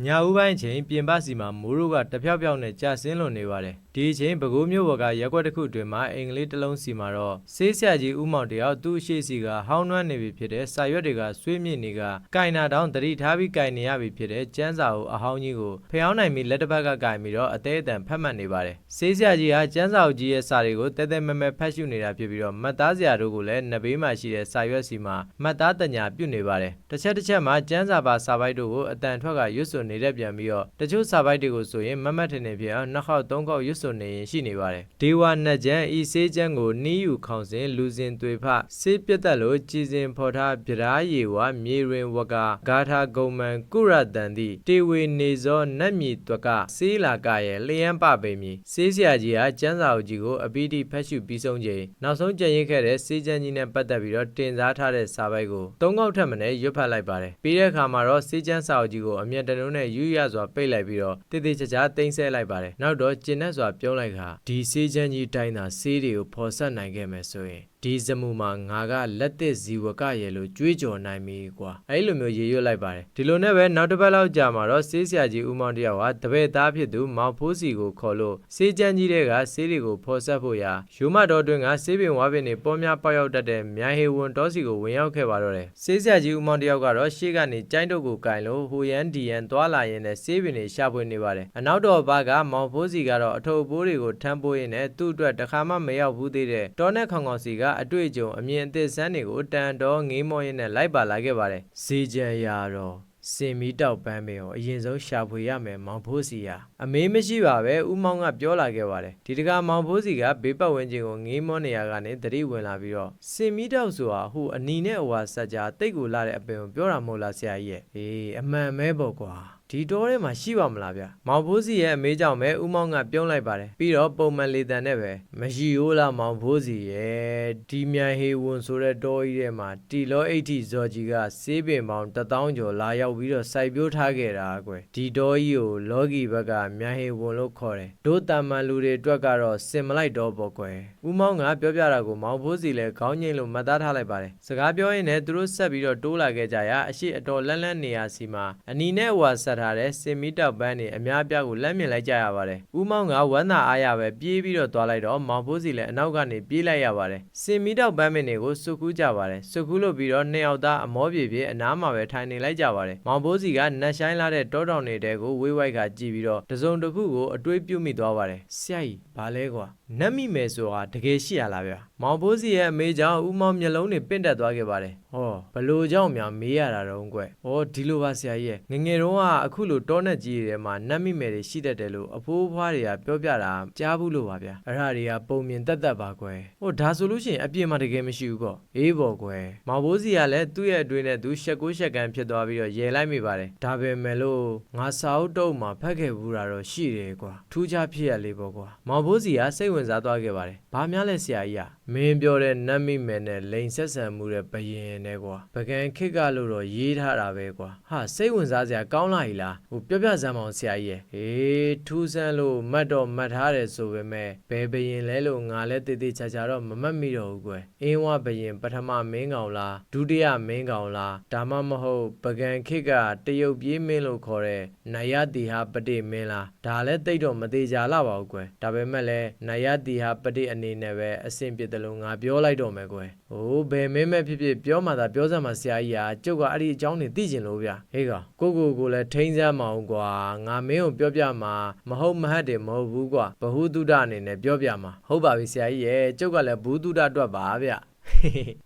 ညာဦးပိုင်းအချိန်ပြင်ပစီမှာမိုးတို့ကတဖြောက်ဖြောက်နဲ့ကြာဆင်းလွန်နေပါတယ်ဒီအချိန်ပဲခူးမြို့ဘော်ကရက်ကွက်တစ်ခုအတွင်းမှာအင်္ဂလိပ်တစ်လုံးစီမှာတော့ဆေးဆရာကြီးဦးမောင်တယောက်သူ့အရှိစီကဟောင်းနှွမ်းနေပြီဖြစ်တဲ့စာရွက်တွေကဆွေးမြင့်နေကကင်နာတောင်တတိထားပြီးကင်နေရပြီဖြစ်တဲ့ကျန်းစာအုပ်အဟောင်းကြီးကိုဖျောင်းနိုင်ပြီးလက်တစ်ဖက်ကကင်ပြီးတော့အသေးအတန်ဖတ်မှတ်နေပါတယ်ဆေးဆရာကြီးကကျန်းစာအုပ်ကြီးရဲ့စာတွေကိုတဲတဲမဲမဲဖတ်ရှုနေတာဖြစ်ပြီးတော့မှတ်သားစရာတို့ကိုလည်းနှစ်ဘေးမှာရှိတဲ့စာရွက်စီမှာမှတ်သားတညာပြုတ်နေပါတယ်တစ်ချက်တစ်ချက်မှာကျန်းစာပါစာပိုက်တို့ကိုအတန်ထွက်ကရွတ်ဆိုနေတဲ့ပြန်ပြီးတော့တချို့စာပိုက်တွေကိုဆိုရင်မတ်မတ်ထင်ထင်ဖြစ်အောင်နှစ်ခေါက်သုံးခေါက်ရွတ်ဆိုနေရင်ရှိနေပါတယ်ဒေဝနတ်ကျန်းဤစေးကျန်းကိုနီးယူခေါင်စဉ်လူစဉ်သွေဖစေးပြတ်သက်လို့ကြည်စဉ်ဖော်ထားပြဓာယေဝမြေရင်ဝကဂါထာဂုံမံကုရတန်တိတေဝေနေဇောနတ်မြည်တွကစေးလာကရဲ့လျံပပေမီစေးဆရာကြီးဟာကျန်းစာအုပ်ကြီးကိုအပိတိဖတ်ရှုပြီးဆုံးချိန်နောက်ဆုံးကြံရင်ခဲ့တဲ့စေးကျန်းကြီးနဲ့ပတ်သက်ပြီးတော့တင်စားထားတဲ့စာပိုက်ကိုသုံးခေါက်ထပ်မနဲ့ရွတ်ဖတ်လိုက်ပါတယ်ပြီးတဲ့အခါမှာတော့စေးကျန်းစာအုပ်ကြီးကိုအမျက်တလုံးနဲ့ယူရစွာပိတ်လိုက်ပြီးတော့တေးသေးချာချာတိမ့်ဆဲလိုက်ပါတယ်နောက်တော့ကျင်နဲ့စွာပြုံးလိုက်ခါဒီစေးချမ်းကြီးတိုင်းသာစေးတွေကိုဖော်ဆက်နိုင်ခဲ့မယ်ဆိုရင် ဒီဇမှုမှာငါကလက်သစ်ဇီဝကရဲ့လို့ကြွေးကြော်နိုင်ပြီကွာအဲ့လိုမျိုးရေရွတ်လိုက်ပါတယ်ဒီလိုနဲ့ပဲနောက်တစ်ပတ်လောက်ကြာမှာတော့စေးဆရာကြီးဦးမောင်တယောက်ဟာတပည့်သားဖြစ်သူမောင်ဖိုးစီကိုခေါ်လို့စေးချမ်းကြီးတွေကစေးတွေကိုဖော်ဆက်ဖို့ရာယူမတော်တွင်ကစေးပင်ဝါပင်တွေပေါ်များပေါက်ရောက်တတ်တဲ့မြိုင်ဟေဝန်တော်စီကိုဝင်ရောက်ခဲ့ပါတော့တယ်စေးဆရာကြီးဦးမောင်တယောက်ကတော့ရှေ့ကနေကျိုင်းတို့ကိုကင်လို့ဟိုရန်ဒီရန်သွားလာရင်းနဲ့စေးပင်တွေရှာဖွေနေပါတယ်အနောက်တော်ဘာကမောင်ဖိုးစီကတော့အထုပ်ပိုးတွေကိုထမ်းပိုးရင်းနဲ့သူ့အတွက်တခါမှမရောက်ဘူးသေးတဲ့တောနဲ့ခေါင်ခေါင်စီကအတွေ့အကြုံအမြင်အသစ်ဆန်းတွေကိုတန်တော်ငေးမောရင်းနဲ့လိုက်ပါလာခဲ့ပါတယ်ဇေကြံရာတော့စင်မီတောက်ပန်းပင်ကိုအရင်ဆုံးရှာဖွေရမယ်မောင်ဖိုးစီဟာအမေးမရှိပါပဲဦးမောင်ကပြောလာခဲ့ပါတယ်ဒီတကမောင်ဖိုးစီကဘေးပတ်ဝန်းကျင်ကိုငေးမောနေရကနေတတိဝင်လာပြီးတော့စင်မီတောက်ဆိုတာဟိုအနီနဲ့အဝါဆက်ကြားတိတ်ကိုလာတဲ့အပင်ကိုပြောတာမဟုတ်လားဆရာကြီးရဲ့အေးအမှန်ပဲပေါ့ကွာ ဒီတောထဲမှာရှိပါမလားဗျမောင်ဖိုးစီရဲ့အမေးကြောင့်ပဲဦးမောင်ကပြုံးလိုက်ပါတယ်ပြီးတော့ပုံမှန်လေတံနဲ့ပဲမရှိရိုးလားမောင်ဖိုးစီရဲ့ဒီမြန်ဟေဝန်ဆိုတဲ့တောကြီးထဲမှာတီလောအိတ်တီဇော်ကြီးကစေးပင်ပေါင်း1000ကျော်လာရောက်ပြီးတော့စိုက်ပျိုးထားခဲ့တာကွယ်ဒီတောကြီးကိုလောကီဘက်ကမြန်ဟေဝန်လို့ခေါ်တယ်တို့တာမန်လူတွေအတွက်ကတော့စင်မလိုက်တော့ပေါ့ကွယ်ဦးမောင်ကပြောပြတာကိုမောင်ဖိုးစီလည်းခေါင်းငိမ့်လို့မှတ်သားထားလိုက်ပါတယ်စကားပြောရင်းနဲ့သူတို့ဆက်ပြီးတော့တိုးလာခဲ့ကြရာအရှိအတော်လန်းလန်းနေရာစီမှာအနီနဲ့ဝါဆက်ထားတဲ့စင်မီတောက်ပန်းတွေအများအပြားကိုလက်မြင်လိုက်ကြရပါတယ်ဦးမောင်ကဝမ်းသာအားရပဲပြေးပြီးတော့သွားလိုက်တော့မောင်ဖိုးစီလည်းအနောက်ကနေပြေးလိုက်ရပါတယ်စင်မီတောက်ပန်းမင်းတွေကိုစုကူးကြပါတယ်စုကူးလို့ပြီးတော့နှစ်ယောက်သားအမောပြေပြေအနားမှာပဲထိုင်နေလိုက်ကြပါတယ်မောင်ဖိုးစီကနတ်ဆိုင်လာတဲ့တောတောင်တွေတဲကိုဝေးဝိုက်ကကြည့်ပြီးတော့တစုံတစ်ခုကိုအတွေးပြုတ်မိသွားပါတယ်ဆရာကြီးဘာလဲကွာနတ်မိမယ်ဆိုတာတကယ်ရှိရလားဗျ မောင်ဖိုးစီရဲ့အမေကြောင့်ဦးမောင်မျက်လုံးတွေပင့်တက်သွားခဲ့ပါတယ်ဟောဘလို့ကြောင့်များမေးရတာတော့ကွဟောဒီလိုပါဆရာကြီးရဲ့ငယ်ငယ်တုန်းကအခုလိုတောနဲ့ကြီးတွေထဲမှာနတ်မိမယ်တွေရှိတတ်တယ်လို့အဖိုးဖွားတွေကပြောပြတာကြားဘူးလို့ပါဗျအဲ့ဒါတွေကပုံမြင်တက်တက်ပါကွယ်ဟောဒါဆိုလို့ရှိရင်အပြစ်မှတကယ်မရှိဘူးပေါ့အေးပေါ့ကွယ်မောင်ဖိုးစီကလည်းသူ့ရဲ့အတွင်းနဲ့သူရှက်ကိုရှက်ကန်ဖြစ်သွားပြီးတော့ရေလိုက်မိပါတယ်ဒါပဲမဲ့လို့ငါစာအုပ်တုပ်မှာဖတ်ခဲ့ဘူးတာတော့ရှိတယ်ကွာထူးခြားဖြစ်ရလေးပေါ့ကွာမောင်ဖိုးစီကစိတ်ဝင်စားသွားခဲ့ပါတယ်ဘာများလဲဆရာကြီးอ่ะမင်းပြောတဲ့နတ်မိမယ်နဲ့လိန်ဆက်ဆံမှုတဲ့ဘယင်နဲ့ကွာပကံခစ်ကလို့တော့ရေးထားတာပဲကွာဟာစိတ်ဝင်စားစရာကောင်းလာ ਈ လားဟိုပြောပြစမ်းမအောင်ဆရာကြီးရဲ့ဟေးထူးဆန်းလို့မှတ်တော့မှတ်ထားတယ်ဆိုပေမဲ့ဘယ်ဘယင်လဲလို့ငါလည်းတေးသေးချာချာတော့မမှတ်မိတော့ဘူးကွယ်အင်းဝဘယင်ပထမမင်းကောင်လားဒုတိယမင်းကောင်လားဒါမှမဟုတ်ပကံခစ်ကတရုတ်ပြေးမင်းလို့ခေါ်တဲ့နယတိဟာပတိမင်းလားဒါလည်းတိတ်တော့မသေးကြလာပါဘူးကွယ်ဒါပေမဲ့လည်းနယတိဟာပတိအနေနဲ့ပဲအဆင်ပြေတယ်လို့ငါပြောလိုက်တော့မယ်ကွယ်ဟိုးဘယ်မင်းမဲ့ဖြစ်ဖြစ်ပြောမှသာပြောစမ်းမှာဆရာကြီးဟာကျုပ်ကအဲ့ဒီအကြောင်းတွေသိကျင်လို့ဗျဟေးကောင်ကိုကိုကိုလည်းထိန်းစမ်းမအောင်ကွာငါမင်းကိုပြောပြမှာမဟုတ်မဟတ်တယ်မဟုတ်ဘူးကွာဘ ഹു တုဒအနေနဲ့ပြောပြမှာဟုတ်ပါပြီဆရာကြီးရဲ့ကျုပ်ကလည်းဘူးတုဒအတွက်ပါဗျ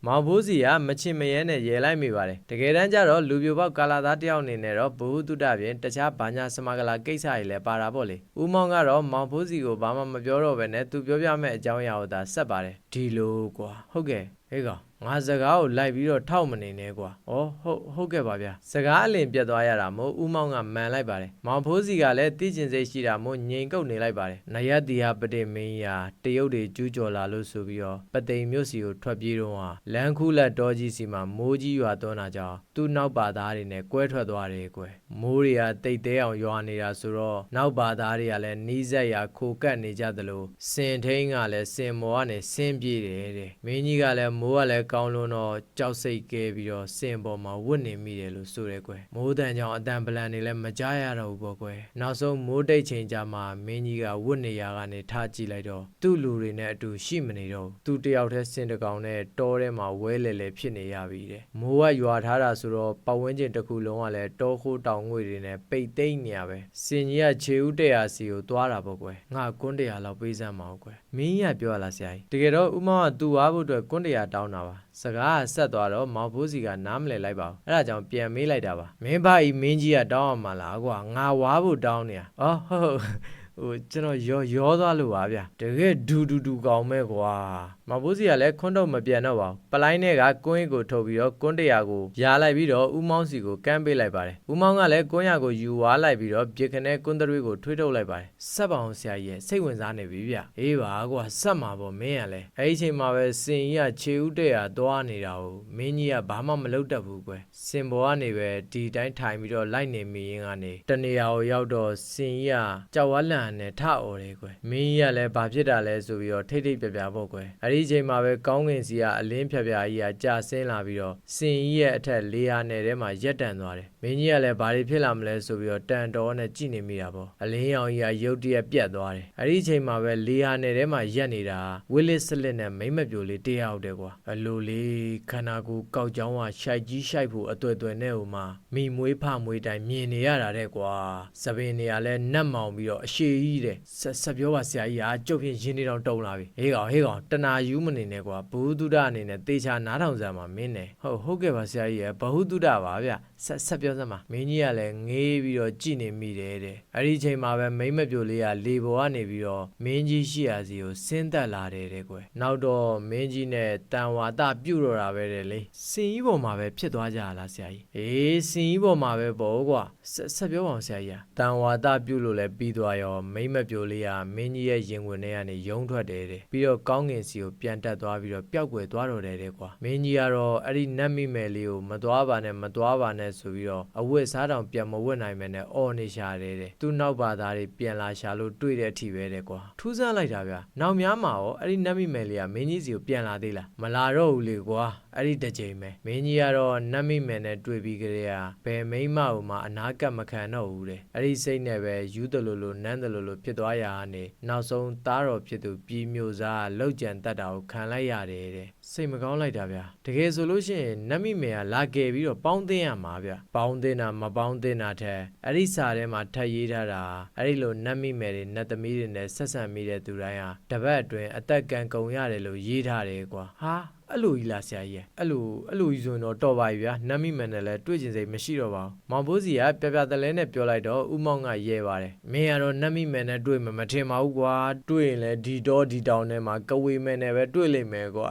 မောင်ဘိုးစီကမချင်မရဲနဲ့ရဲလိုက်မိပါတယ်တကယ်တမ်းကျတော့လူပြိုပေါက်ကာလာသားတယောက်အနေနဲ့တော့ဘ ഹു တုဒပြင်တခြားဘာညာစမဂလာကိစ္စတွေလည်းပါတာပေါ့လေဦးမောင်ကတော့မောင်ဘိုးစီကိုဘာမှမပြောတော့ဘဲနဲ့သူပြောပြမဲ့အကြောင်းအရာကိုသာဆက်ပါတယ်ဒီလိုကွာဟုတ်ကဲ့ဟေးကောင် ငါစကားကိုလိုက်ပြီးတော့ထောက်မနေနဲ့ကွာ။ဩဟုတ်ဟုတ်ကဲ့ပါဗျာ။စကားအလင်ပြတ်သွားရတာမို့ဦးမောင်ကမန်လိုက်ပါတယ်။မောင်ဖိုးစီကလည်းသိကျင်စိတ်ရှိတာမို့ငြိမ်ကုတ်နေလိုက်ပါတယ်။နယတ်တီဟာပတိမင်းရာတရုတ်တွေကျူးကျော်လာလို့ဆိုပြီးတော့ပသိမ်မြို့စီကိုထွက်ပြေးတော့ဟာလန်ခုလက်တော်ကြီးစီမှာမိုးကြီးရွာသွန်းတာကြောင့်သူ့နောက်ပါသားတွေနဲ့ကွဲထွက်သွားတယ်ကွယ်။မိုးတွေကတိတ်တဲအောင်ရွာနေတာဆိုတော့နောက်ဘာသားတွေကလည်းနီးစက်ရာခိုကတ်နေကြသလိုစင်ထိန်ကလည်းစင်မော်ကနေဆင်းပြေးတယ်တဲ့မင်းကြီးကလည်းမိုးကလည်းကောင်းလွန်းတော့ကြောက်စိတ်ကဲပြီးတော့စင်ပေါ်မှာဝတ်နေမိတယ်လို့ဆိုရဲကွယ်မိုးတန်ကြောင့်အတန်ပလန်တွေလည်းမကြားရတော့ဘူးပေါ့ကွယ်နောက်ဆုံးမိုးတိတ်ချိန်ကြမှာမင်းကြီးကဝတ်နေရကနေထားကြည့်လိုက်တော့သူ့လူတွေနဲ့အတူရှိမနေတော့ဘူးသူတယောက်တည်းစင်တကောင်နဲ့တောထဲမှာဝဲလေလေဖြစ်နေရပြီတဲ့မိုးကရွာထားတာဆိုတော့ပတ်ဝန်းကျင်တစ်ခုလုံးကလည်းတောခိုးတောင်ငွေတွေနဲ့ပိတ်သိမ့်နေရပဲစင်ကြီးကခြေဦးတရာစီကိုသွားတာပေါ့ကွယ်ငါကွန်းတရာလောက်ပေးစမ်းမအောင်ကွယ်မင်းကြီးကပြောရလားဆရာကြီးတကယ်တော့ဥမောင်ကသူ့ဝါဖို့အတွက်ကွန်းတရာတောင်းတာပါစကားကဆက်သွားတော့မောင်ဖိုးစီကနားမလည်လိုက်ပါဘူးအဲ့ဒါကြောင့်ပြန်မေးလိုက်တာပါမင်းဘာဤမင်းကြီးကတောင်းအောင်မလားကွာငါဝါဖို့တောင်းနေရအော်ဟုတ်ဟုတ်ဟိုကျွန်တော်ရောရောသွားလို့ပါဗျတကယ်ဒူဒူဒူကောင်းမဲ့ကွာ မဘိုးစီကလည်းခွန်းတော့မပြန်တော့ပါဘူးပလိုင်းနဲ့ကကွင်းကိုထုတ်ပြီးတော့ကွန်းတရာကိုယားလိုက်ပြီးတော့ဦးမောင်းစီကိုကမ်းပေးလိုက်ပါတယ်ဦးမောင်းကလည်းကွန်းရကိုယူဝါလိုက်ပြီးတော့ပြစ်ခနဲ့ကွန်းသွေးကိုထွေးထုတ်လိုက်ပါတယ်ဆက်ပါအောင်ဆရာကြီးရဲ့စိတ်ဝင်စားနေပြီဗျအေးပါကွာဆက်မှာပေါ့မင်းကလည်းအဲ့ဒီအချိန်မှာပဲစင်ကြီးကခြေဦးတရာသွားနေတာကိုမင်းကြီးကဘာမှမလုပ်တတ်ဘူးကွယ်စင်ပေါ်ကနေပဲဒီတိုင်းထိုင်ပြီးတော့လိုက်နေမိရင်ကနေတနေရာကိုရောက်တော့စင်ကြီးကကြောက်ဝါလန့်နဲ့ထအော်တယ်ကွယ်မင်းကြီးကလည်းဘာဖြစ်တာလဲဆိုပြီးတော့ထိတ်ထိတ်ပြပြပေါ့ကွယ်အဲ့ဒီအချိန်မှာပဲကောင်းကင်စီကအလင်းဖြပြကြီးကကြာဆင်းလာပြီးတော့စင်ကြီးရဲ့အထက်လေယာနယ်ထဲမှာရက်တန်သွားတယ်မင်းကြီးကလည်းဘာတွေဖြစ်လာမလဲဆိုပြီးတော့တန်တော်နဲ့ကြည့်နေမိတာပေါ့အလင်းရောင်ကြီးကရုတ်တရက်ပြတ်သွားတယ်အဲ့ဒီအချိန်မှာပဲလေယာနယ်ထဲမှာရက်နေတာဝစ်လစ်စလစ်နဲ့မိမ့်မပြိုလေးတရားဟုတ်တယ်ကွာအလိုလေးခန္ဓာကိုယ်ကောက်ကြောင်းကရှိုက်ကြီးရှိုက်ဖို့အတွေ့အတွေ့နဲ့ဟိုမှာမိမွေးဖမွေးတိုင်းမြင်နေရတာတဲ့ကွာစပင်နေရလဲနတ်မောင်ပြီးတော့အရှိကြီးတဲ့ဆက်ဆက်ပြောပါဆရာကြီးဟာကျုပ်ဖြင့်ရင်းနေတော့တုံလာပြီဟေးကောင်ဟေးကောင်တနာယူမနေနဲ့ကွာဘုဟုတုဒအနေနဲ့တေချာနားထောင်စမ်းမှာမင်းနဲ့ဟုတ်ဟုတ်ကဲ့ပါဆရာကြီးရဲ့ဘဟုတုဒပါဗျဆက်ဆက်ပြောစမ်းပါမင်းကြီးကလည်းငေးပြီးတော့ကြည်နေမိတယ်တဲ့အဲ့ဒီချိန်မှာပဲမိမ့်မပြိုလေးကလေပေါ်ကနေပြီးတော့မင်းကြီးရှိရာစီကိုဆင်းသက်လာတယ်တဲ့ကွယ်နောက်တော့မင်းကြီးနဲ့တန်ဝါဒပြုတ်တော့တာပဲတဲ့လေစင်ကြီးပေါ်မှာပဲဖြစ်သွားကြရလားဆရာကြီးအေးစင်ကြီးပေါ်မှာပဲပေါ့ကွာဆက်ဆက်ပြောပါအောင်ဆရာကြီးတန်ဝါဒပြုတ်လို့လည်းပြီးသွားရောမိမ့်မပြိုလေးကမင်းကြီးရဲ့ရင်ဝင်ထဲကနေယုံထွက်တယ်တဲ့ပြီးတော့ကောင်းကင်စီကိုပြန်တက်သွားပြီးတော့ပျောက်ကွယ်သွားတော့တယ်တဲ့ကွာမင်းကြီးကတော့အဲ့ဒီနတ်မိမယ်လေးကိုမသွားပါနဲ့မသွားပါနဲ့ဆိုပြီးတော့အဝတ်စားတောင်ပြန်မဝတ်နိုင်မယ်နဲ့အော်နေရှာတယ်တဲ့သူနောက်ပါသားတွေပြန်လာရှာလို့တွေ့တဲ့အထိပဲတဲ့ကွာထူးဆန်းလိုက်တာဗျာနောက်များမှာရောအဲ့ဒီနတ်မိမယ်လေးကမင်းကြီးစီကိုပြန်လာသေးလားမလာတော့ဘူးလေကွာ အဲ့ဒီတစ်ချိန်ပဲမင်းကြီးကတော့နတ်မိမယ်နဲ့တွေ့ပြီးကြတဲ့ကဘယ်မိမ့်မကိုမှအနာကပ်မခံတော့ဘူးတဲ့အဲ့ဒီစိတ်နဲ့ပဲယူးတယ်လို့လို့နန်းတယ်လို့လို့ဖြစ်သွားရာကနေနောက်ဆုံးသားတော်ဖြစ်သူပြည်မျိုးသားကလောက်ကြံတတ်တာကိုခံလိုက်ရတယ်တဲ့စိတ်မကောင်းလိုက်တာဗျာတကယ်ဆိုလို့ရှိရင်နတ်မိမယ်ကလာကယ်ပြီးတော့ပေါင်းသင်းရမှာဗျပေါင်းသင်းတာမပေါင်းသင်းတာထက်အဲ့ဒီစာထဲမှာထပ်ရေးထားတာအဲ့ဒီလိုနတ်မိမယ်တွေနတ်သမီးတွေနဲ့ဆက်ဆံမိတဲ့သူတိုင်းဟာတပတ်အတွင်းအသက်ကံကုန်ရတယ်လို့ရေးထားတယ်ကွာဟာ အဲ့လိုကြီးလားဆရာကြီးရဲ့အဲ့လိုအဲ့လိုကြီးဆိုရင်တော့တော်ပါပြီဗျာနတ်မိမန်နဲ့လည်းတွေ့ကျင်စိတ်မရှိတော့ပါဘူးမောင်ဘိုးစီကပြပြတလဲနဲ့ပြောလိုက်တော့ဥမောင်ကရဲပါတယ်မင်းကတော့နတ်မိမန်နဲ့တွေ့မှမထင်ပါဘူးကွာတွေ့ရင်လည်းဒီတော့ဒီတောင်ထဲမှာကဝေမဲနဲ့ပဲတွေ့လိမ့်မယ်ကွာ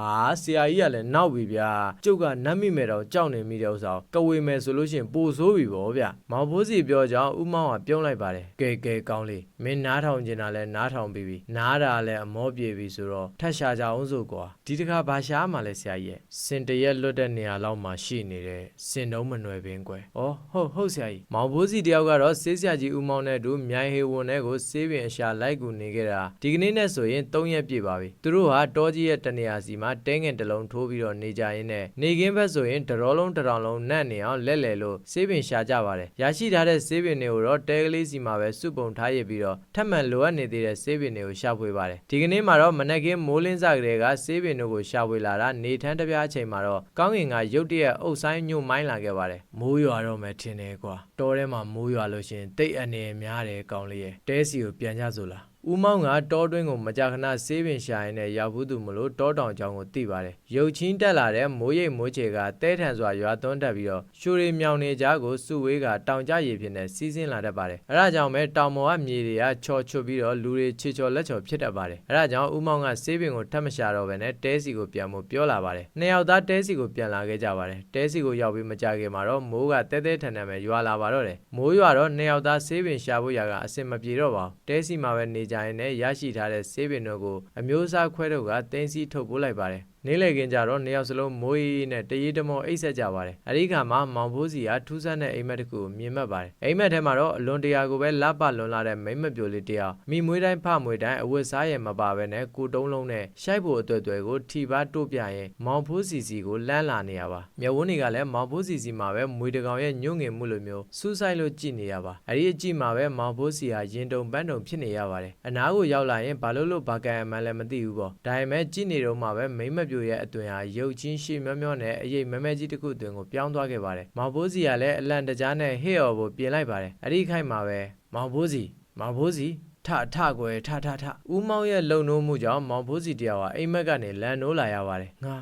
အာဆရာကြီးကလည်းနောက်ပြီဗျာကျုပ်ကနတ်မိမယ်တော့ကြောက်နေမိတဲ့ဥစ္စာကိုကဝေမယ်ဆိုလို့ရှိရင်ပိုဆိုးပြီဗောဗျမောင်ဘိုးစီပြောကြောင်းဥမောင်ကပြုံးလိုက်ပါတယ်ကဲကဲကောင်းလေးမင်းနားထောင်ကျင်တာလဲနားထောင်ပြီးပြီနားတာလဲအမောပြေပြီဆိုတော့ထက်ရှာကြအောင်ဆိုကွာဒီတခါဘာရှားမှလဲဆရာကြီးရဲ့စင်တရက်လွတ်တဲ့နေရာလောက်မှာရှိနေတဲ့စင်တုံးမနွယ်ပင်ကွယ်ဩဟုတ်ဟုတ်ဆရာကြီးမောင်ဘိုးစီတယောက်ကတော့ဆေးဆရာကြီးဥမောင်နဲ့အတူမြိုင်ဟေဝန်နဲ့ကိုဆေးပင်အရှာလိုက်ကူနေခဲ့တာဒီကနေ့နဲ့ဆိုရင်၃ရက်ပြည့်ပါပြီသူတို့ဟာတောကြီးရဲ့တနေရာစီမှာတဲငင်တစ်လုံးထိုးပြီးတော့နေကြရင်းနဲ့နေကင်းဘက်ဆိုရင်တရောလုံးတစ်တောင်လုံးနတ်နေအောင်လက်လဲလို့ဆေးပင်ရှာကြပါတယ်ရရှိထားတဲ့ဆေးပင်တွေကိုတော့တဲကလေးစီမှာပဲစုပုံထားရစ်ပြီးတော့ထပ်မံလိုအပ်နေသေးတဲ့ဆေးပင်တွေကိုရှာဖွေပါတယ်ဒီကနေ့မှာတော့မနက်ကင်းမိုးလင်းစကလေးကဆေးပင်တို့ကိုရှာဖွေလာတာနေထန်းတစ်ပြားအချိန်မှာတော့ကောင်းကင်ကရုတ်တရက်အုပ်ဆိုင်ညှို့မိုင်းလာခဲ့ပါတယ်မိုးရွာတော့မယ်ထင်တယ်ကွာတောထဲမှာမိုးရွာလို့ရှရင်တိတ်အနေများတယ်ကောင်းလေးရဲ့တဲစီကိုပြန်ကြစို့လား ဦးမောင်ကတောတွင်းကိုမကြာခဏဆေးပင်ရှာရင်းနဲ့ရောက်ဘူးသူမလို့တောတောင်ကြောင်ကိုသိပါတယ်။ရုပ်ချင်းတက်လာတဲ့မိုးရိပ်မိုးချေကတဲထန်စွာရွာသွန်းတက်ပြီးတော့ရှူရီမြောင်နေကြကိုစုဝေးကတောင်ကြရည်ဖြစ်နေစီးဆင်းလာတတ်ပါတယ်။အဲဒါကြောင့်ပဲတောင်ပေါ်ကမြေတွေကချော်ချွတ်ပြီးတော့လူတွေချေချော်လက်ချော်ဖြစ်တတ်ပါတယ်။အဲဒါကြောင့်ဦးမောင်ကဆေးပင်ကိုထပ်မရှာတော့ဘဲနဲ့တဲစီကိုပြန်ဖို့ပြောလာပါတယ်။နှစ်ယောက်သားတဲစီကိုပြန်လာခဲ့ကြပါတယ်။တဲစီကိုရောက်ပြီးမကြခင်မှာတော့မိုးကတဲတဲထန်ထန်ပဲရွာလာပါတော့တယ်။မိုးရွာတော့နှစ်ယောက်သားဆေးပင်ရှာဖို့ရာကအဆင်မပြေတော့ပါဘူး။တဲစီမှာပဲနေကြရင်လည်းရရှိထားတဲ့ဆေးပင်တို့ကိုအမျိုးအစားခွဲတို့ကတင်းစီထုတ်ပိုးလိုက်ပါတယ် နေ့လည်ခင်းကျတော့နှစ်ယောက်စလုံးမိုးရီးနဲ့တရေတမောအိတ်ဆက်ကြပါတယ်။အဲဒီခါမှာမောင်ဖိုးစီကထူးဆန်းတဲ့အိမ်မက်တစ်ခုကိုမြင်မှတ်ပါတယ်။အိမ်မက်ထဲမှာတော့အလွန်တရာကိုပဲလပလွန်လာတဲ့မိမ့်မပြိုလေးတစ်ယောက်မိမွေးတိုင်းဖမွေးတိုင်းအဝတ်စားရမပါဘဲနဲ့ကိုတုံးလုံးနဲ့ရှိုက်ဖို့အတွေ့အတွေ့ကိုထီပါတို့ပြရင်မောင်ဖိုးစီစီကိုလမ်းလာနေရပါ။မြဝန်းတွေကလည်းမောင်ဖိုးစီစီမှာပဲမွေတကောင်ရဲ့ညွန့်ငင်မှုလိုမျိုးစူးဆိုင်လို့ကြည်နေရပါ။အဲဒီအကြည့်မှာပဲမောင်ဖိုးစီဟာရင်တုံပန်းတုံဖြစ်နေရပါတယ်။အနားကိုရောက်လာရင်ဘာလို့လို့ဘာကန်အမှန်လည်းမသိဘူးပေါ့။ဒါပေမဲ့ကြည့်နေတော့မှပဲမိမ့်မပြိုရဲ့အသွင်ဟာရုပ်ချင်းရှေ့မျောမျောနဲ့အရေးမဲမဲကြီးတစ်ခုအတွင်ကိုပြောင်းသွားခဲ့ပါတယ်။မောင်ဖိုးစီကလည်းအလန့်တကြားနဲ့ဟေ့ော်ကိုပြင်လိုက်ပါတယ်။အဲဒီခိုက်မှာပဲမောင်ဖိုးစီမောင်ဖိုးစီထထကွယ်ထထထဦးမောင်ရဲ့လုံနိုးမှုကြောင့်မောင်ဖိုးစီတယောက်ဟာအိမ်မက်ကနေလန်နိုးလာရပါတယ်ငါ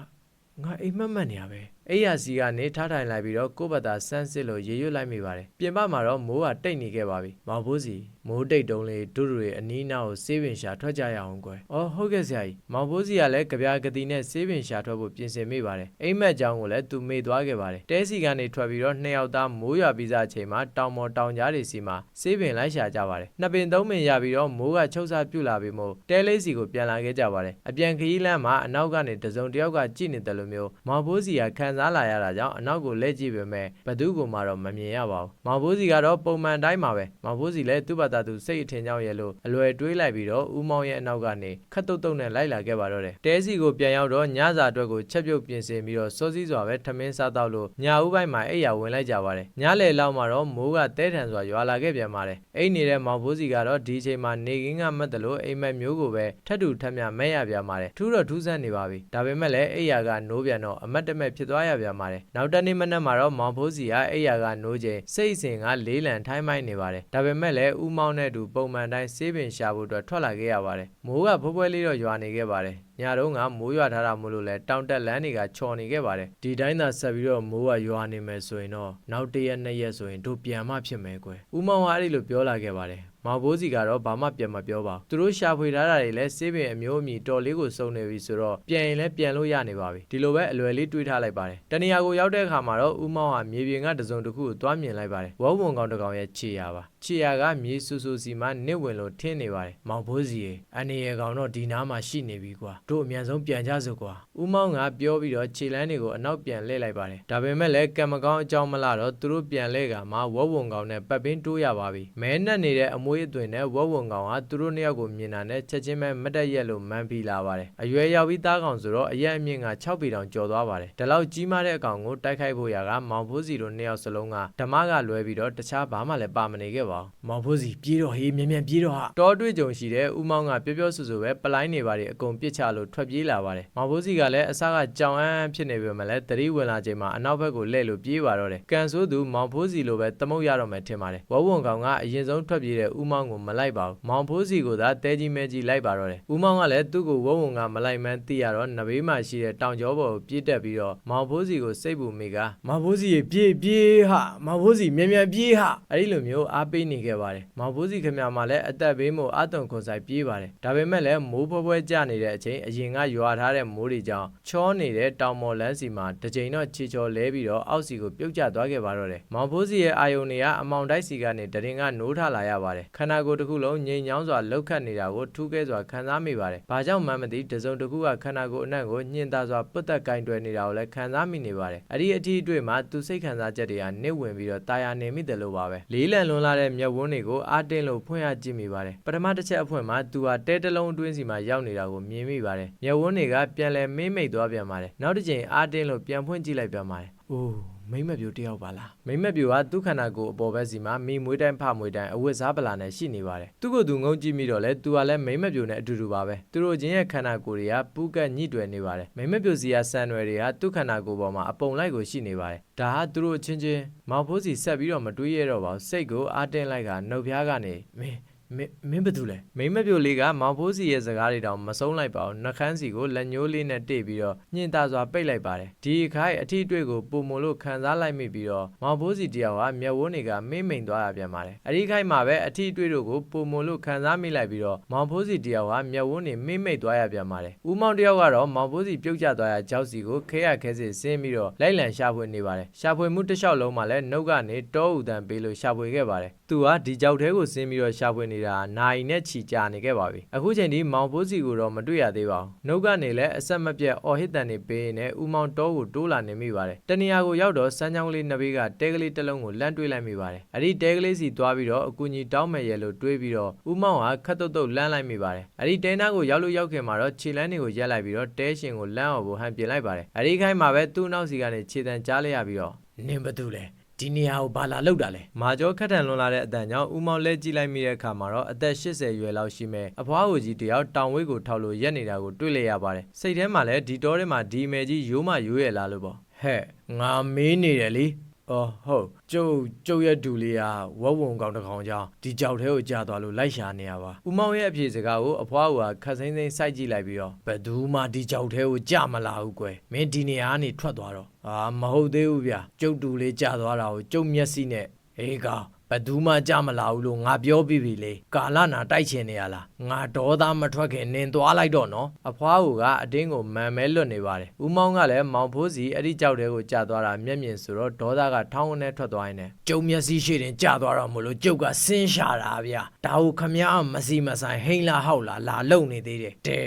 ငါအိမ်မက်မက်နေရပဲအဲ့ရစီကနေထားထိုင်လိုက်ပြီးတော့ကိုယ့်ဘက်သာဆန်းစစ်လို့ရေရွတ်လိုက်မိပါတယ်ပြင်ပမှာတော့မိုးကတိတ်နေခဲ့ပါပြီမောင်ဖိုးစီမိုးတိတ်တုံးလေးတို့တွေအနီးနားကိုစေးပင်ရှာထွက်ကြရအောင်ကွယ်အော်ဟုတ်ကဲ့ဆရာကြီးမောင်ဖိုးစီကလည်းကြပြာကတိနဲ့စေးပင်ရှာထွက်ဖို့ပြင်ဆင်မိပါတယ်အိမ်မက်ကြောင်းကိုလည်းသူမေ့သွားခဲ့ပါတယ်တဲစီကနေထွက်ပြီးတော့နှစ်ယောက်သားမိုးရွာပြီးစားချိန်မှာတောင်ပေါ်တောင်ကြားတွေစီမှာစေးပင်လိုက်ရှာကြပါတယ်နှစ်ပင်သုံးပင်ရပြီးတော့မိုးကချုပ်စားပြုတ်လာပြီးမို့တဲလေးစီကိုပြန်လာခဲ့ကြပါတယ်အပြန်ခရီးလမ်းမှာအနောက်ကနေတစုံတစ်ယောက်ကကြည့်နေတယ်လို့မျိုးမောင်ဖိုးစီကခံစားလာရတာကြောင့်အနောက်ကိုလှည့်ကြည့်ပေမဲ့ဘသူ့ကိုမှတော့မမြင်ရပါဘူးမောင်ဖိုးစီကတော့ပုံမှန်တိုင်းမှာပဲမောင်ဖိုးစီလည်းသူ့ဘာသာသူစိတ်အထင်ကြောင့်ရဲ့လို့အလွယ်တွေးလိုက်ပြီးတော့ဦးမောင်ရဲ့အနောက်ကနေခတ်တုတ်တုတ်နဲ့လိုက်လာခဲ့ပါတော့တယ်တဲစီကိုပြန်ရောက်တော့ညစာအတွက်ကိုချက်ပြုတ်ပြင်ဆင်ပြီးတော့စောစည်းစွာပဲထမင်းစားတော့လို့ညာဦးပိုင်းမှာအိပ်ယာဝင်လိုက်ကြပါတယ်ညလေလောက်မှာတော့မိုးကတဲထန်စွာရွာလာခဲ့ပြန်ပါတယ်အိတ်နေတဲ့မောင်ဖိုးစီကတော့ဒီအချိန်မှာနေကင်းကမတ်တယ်လို့အိမ်မက်မျိုးကိုပဲထက်တူထက်မြမဲ့ရပြန်ပါတယ်ထူးတော့ထူးဆန်းနေပါပြီဒါပေမဲ့လည်းအိပ်ယာကနိုးပြန်တော့အမတ်တမဲ့ဖြစ်သွားရပြန်ပါတယ်နောက်တနေ့မနက်မှာတော့မောင်ဖိုးစီကအိပ်ယာကနိုးချိန်စိတ်အစဉ်ကလေးလံထိုင်းမိုင်းနေပါတယ်ဒါပေမဲ့လည်းဦးမောင်းနဲ့တူပုံမှန်တိုင်းဆေးပင်ရှာဖို့အတွက်ထွက်လာခဲ့ရပါတယ်မိုးကဖွဲဖွဲလေးတော့ရွာနေခဲ့ပါတယ် ညတုန်းကမိုးရွာထားတာမို့လို့လဲတောင်တက်လန်းတွေကချော်နေခဲ့ပါတယ်ဒီတိုင်းသာဆက်ပြီးတော့မိုးကရွာနေမယ်ဆိုရင်တော့နောက်တစ်ရက်နှစ်ရက်ဆိုရင်တို့ပြန်မှဖြစ်မယ်ကွယ်ဦးမောင်ကအဲ့ဒီလိုပြောလာခဲ့ပါတယ်မောင်ဘိုးစီကတော့ဘာမှပြန်မပြောပါဘူးသူတို့ရှာဖွေထားတာတွေလည်းစေးပင်အမျိုးအမည်တော်လေးကိုစုံနေပြီဆိုတော့ပြန်ရင်လည်းပြန်လို့ရနေပါပြီဒီလိုပဲအလွယ်လေးတွေးထားလိုက်ပါတယ်တနေရာကိုရောက်တဲ့အခါမှာတော့ဦးမောင်ဟာမြေပြင်ကတစုံတစ်ခုကိုသွားမြင်လိုက်ပါတယ်ဝေါဝန်ကောင်တစ်ကောင်ရဲ့ခြေရပါ ခြေရကမြေဆူဆူစီမှနစ်ဝင်လို့ထင်းနေပါတယ်မောင်ဘိုးစီရေအနေရကောင်တော့ဒီနားမှာရှိနေပြီကွာတို့အမြန်ဆုံးပြန်ကြစို့ကွာဦးမောင်ကပြောပြီးတော့ခြေလန်းတွေကိုအနောက်ပြန်လှည့်လိုက်ပါတယ်ဒါပေမဲ့လည်းကံမကောင်းအကြောင်းမလားတော့သူတို့ပြန်လှည့်ကမှဝေါဝန်ကောင်နဲ့ပတ်ပင်းတိုးရပါပြီမဲနဲ့နေတဲ့အမွေးအသွင်နဲ့ဝေါဝန်ကောင်ဟာသူတို့နှစ်ယောက်ကိုမြင်တာနဲ့ချက်ချင်းပဲမတ်တက်ရက်လို့မန်းပြီးလာပါတယ်အရွယ်ရောက်ပြီးသားကောင်ဆိုတော့အရက်အမြင့်က6ပေတောင်ကျော်သွားပါတယ်ဒါလောက်ကြီးမားတဲ့အကောင်ကိုတိုက်ခိုက်ဖို့ရာကမောင်ဖိုးစီတို့နှစ်ယောက်စလုံးကဓမ္မကလွဲပြီးတော့တခြားဘာမှလည်းပါမနေခဲ့ပါဘူးမောင်ဖိုးစီပြေးတော့ဟေးမြန်မြန်ပြေးတော့ဟာတော်တွေ့ကြုံရှိတဲ့ဦးမောင်ကပြောပြောဆူဆူပဲပလိုင်းနေပါတယ်အကုန်ပြစ်ချလို့ထွက်ပြေးလာပါတယ်မောင်ဖိုးစီကလည်းအစကကြောင်အန်းဖြစ်နေပြီမလဲတတိဝင်လာချိန်မှာအနောက်ဘက်ကိုလှည့်လို့ပြေးပါတော့တယ်ကန်ဆိုးသူမောင်ဖိုးစီလိုပဲသမုတ်ရတော့မယ်ထင်ပါတယ်ဝဝွန်ကောင်ကအရင်ဆုံးထွက်ပြေးတဲ့ဦးမောင်ကိုမလိုက်ပါဘူးမောင်ဖိုးစီကိုသာတဲကြီးမဲကြီးလိုက်ပါတော့တယ်ဦးမောင်ကလည်းသူ့ကိုဝဝွန်ကမလိုက်မှန်းသိရတော့နဘေးမှာရှိတဲ့တောင်ကျောပေါ်ကိုပြေးတက်ပြီးတော့မောင်ဖိုးစီကိုစိတ်ပူမိကမောင်ဖိုးစီရေပြေးပြေးဟာမောင်ဖိုးစီမြန်မြန်ပြေးဟာအဲ့ဒီလိုမျိုးအားပေးနေခဲ့ပါတယ်မောင်ဖိုးစီခင်ဗျာမှလည်းအသက်ဘေးမို့အတုံခွန်ဆိုင်ပြေးပါတယ်ဒါပေမဲ့လည်းမိုးဖွဲဖွဲကျနေတဲ့အချိန်အရင်ကရွာထားတဲ့မိုးတွေကြောင့်ချောနေတဲ့တောင်မော်လန်းစီမှာတစ်ချိန်တော့ခြေချော်လဲပြီးတော့အောက်စီကိုပြုတ်ကျသွားခဲ့ပါတော့တယ်မောင်ဖိုးစီရဲ့အာယုန်တွေကအမောင်တိုက်စီကနေတရင်ကနိုးထလာရပါတယ်ခန္ဓာကိုယ်တစ်ခုလုံးငြိမ်ညောင်းစွာလှုပ်ခတ်နေတာကိုထူးကဲစွာခံစားမိပါတယ်ဘာကြောင့်မှန်းမသိတစုံတစ်ခုကခန္ဓာကိုယ်အနှံ့ကိုညှင်သာစွာပုတ်တက်ကင်တွယ်နေတာကိုလည်းခံစားမိနေပါတယ်အဲ့ဒီအထီးအတွေ့မှာသူစိတ်ခံစားချက်တွေကနစ်ဝင်ပြီးတော့တာယာနေမိတယ်လို့ပါပဲလေးလံလွန်လာတဲ့မျက်ဝန်းတွေကိုအားတင်းလို့ဖွင့်ရကြည့်မိပါတယ်ပထမတစ်ချက်အဖွင့်မှာသူဟာတဲတလုံးအတွင်းစီမှာရောက်နေတာကိုမြင်မိပါတယ်မျက်ဝန်းတွေကပြန်လဲမေးမိတ်သွားပြန်ပါတယ်နောက်တစ်ချိန်အားတင်းလို့ပြန်ဖွင့်ကြည့်လိုက်ပြန်ပါတယ်အိုး မိမ့်မပြိုတယောက်ပါလားမိမ့်မပြိုကသူ့ခန္ဓာကိုယ်အပေါ်ဘက်စီမှာမိမွေးတိုင်းဖမွေးတိုင်းအဝတ်စားပလာနဲ့ရှိနေပါတယ်သူ့ကိုယ်သူငုံကြည့်မိတော့လဲသူကလည်းမိမ့်မပြိုနဲ့အတူတူပါပဲသူတို့ချင်းရဲ့ခန္ဓာကိုယ်တွေကပူးကတ်ညှိတွယ်နေပါတယ်မိမ့်မပြိုစီကဆန်ရွယ်တွေကသူ့ခန္ဓာကိုယ်ပေါ်မှာအပုံလိုက်ကိုရှိနေပါတယ်ဒါဟာသူတို့ချင်းချင်းမောင်ဖိုးစီဆက်ပြီးတော့မတွေးရတော့ပါဘူးစိတ်ကိုအားတင်းလိုက်ကနှုတ်ဖျားကနေမင်း မင်းမင်းဘာတူလဲမိမပြိုလေးကမောင်ဖိုးစီရဲ့စကားတွေတောင်မဆုံးလိုက်ပါဘူးနှခမ်းစီကိုလက်ညှိုးလေးနဲ့တိတ်ပြီးတော့ညှင်သာစွာပိတ်လိုက်ပါတယ်ဒီအခိုက်အထီးတွေ့ကိုပုံမလို့ခံစားလိုက်မိပြီးတော့မောင်ဖိုးစီတယောက်ဟာမျက်ဝန်းတွေကမိမ့်မိန်သွားရပြန်ပါတယ်အဒီခိုက်မှာပဲအထီးတွေ့တို့ကိုပုံမလို့ခံစားမိလိုက်ပြီးတော့မောင်ဖိုးစီတယောက်ဟာမျက်ဝန်းတွေမိမ့်မိတ်သွားရပြန်ပါတယ်ဦးမောင်တယောက်ကတော့မောင်ဖိုးစီပြုတ်ကျသွားရကြောက်စီကိုခဲရခဲစစ်ဆင်းပြီးတော့လိုက်လံရှာဖွေနေပါတယ်ရှာဖွေမှုတစ်လျှောက်လုံးမှာလည်းနှုတ်ကနေတောဥတန်ပေးလို့ရှာဖွေခဲ့ပါတယ် သူဟာဒီကြောက်သေးကိုဆင်းပြီးတော့ရှာဖွေနေနေတာနိုင်နဲ့ချီကြာနေခဲ့ပါပြီအခုချိန်ဒီမောင်ဖိုးစီကိုတော့မတွေ့ရသေးပါဘူးနှုတ်ကနေလည်းအဆက်မပြတ်အော်ဟစ်တန်နေပေးရင်လည်းဦးမောင်တောကိုတိုးလာနေမိပါတယ်တနေရာကိုရောက်တော့စမ်းချောင်းကလေးနှစ်ဘေးကတဲကလေးတစ်လုံးကိုလန့်တွေးလိုက်မိပါတယ်အဲ့ဒီတဲကလေးစီသွားပြီးတော့အကူကြီးတောင်းမယ်ရဲ့လို့တွေးပြီးတော့ဦးမောင်ကခတ်တုတ်တုတ်လန့်လိုက်မိပါတယ်အဲ့ဒီတဲနာကိုရောက်လို့ရောက်ခင်မှာတော့ခြေလန်းတွေကိုရက်လိုက်ပြီးတော့တဲရှင်ကိုလန့်အောင်ကိုဟန်ပြင်လိုက်ပါတယ်အဲ့ဒီခိုင်းမှာပဲသူ့နောက်စီကနေခြေတံကြားလိုက်ရပြီးတော့နင်းဘာတူလဲ ဒီနေရာကိုဘာလာလောက်တာလဲမာကျော်ခက်ထန်လွန်လာတဲ့အတန်ကြောင့်ဦးမောင်လဲကြည့်လိုက်မိတဲ့အခါမှာတော့အသက်80ရွယ်လောက်ရှိမဲ့အဖွားကိုကြီးတယောက်တောင်ဝိတ်ကိုထောက်လို့ရက်နေတာကိုတွေ့လိုက်ရပါတယ်စိတ်ထဲမှာလည်းဒီတောထဲမှာဒီမယ်ကြီးရိုးမရိုးရလားလို့ပေါ့ဟဲ့ငါမေးနေတယ်လေ အော်ဟုတ်ကျုပ်ကျုပ်ရဲ့ဒူလေးကဝက်ဝုံကောင်တစ်ကောင်ကြောင့်ဒီကြောက်ထဲကိုကြာသွားလို့လိုက်ရှာနေရပါဦးမောင်ရဲ့အဖြေစကားကိုအဖွားကခက်စိမ့်စိမ့်စိုက်ကြည့်လိုက်ပြီးတော့ဘယ်သူမှဒီကြောက်ထဲကိုကြာမလာဘူးကွယ်မင်းဒီနေရာကနေထွက်သွားတော့အာမဟုတ်သေးဘူးဗျကျုပ်ဒူလေးကြာသွားတာကိုကျုပ်မျက်စိနဲ့အေးကောင် ဘယ်သူမှကြမလာဘူးလို့ငါပြောပြီးပြီလေကာလနာတိုက်ချင်နေရလားငါဒေါသမထွက်ခင်နင်သွားလိုက်တော့နော်အဖွားကအတင်းကိုမန်မဲလွတ်နေပါတယ်ဦးမောင်ကလည်းမောင်ဖိုးစီအဲ့ဒီကြောက်တဲကိုကြာသွားတာမျက်မြင်ဆိုတော့ဒေါသကထောင်းနဲ့ထွက်သွားရင်လည်းကျုံမျက်စိရှိတင်ကြာသွားတော့မလို့ကျုပ်ကဆင်းရှာတာဗျာဒါကိုခမရမစီမဆိုင်ဟိန်လာဟောက်လာလာလုံနေသေးတယ်တဲ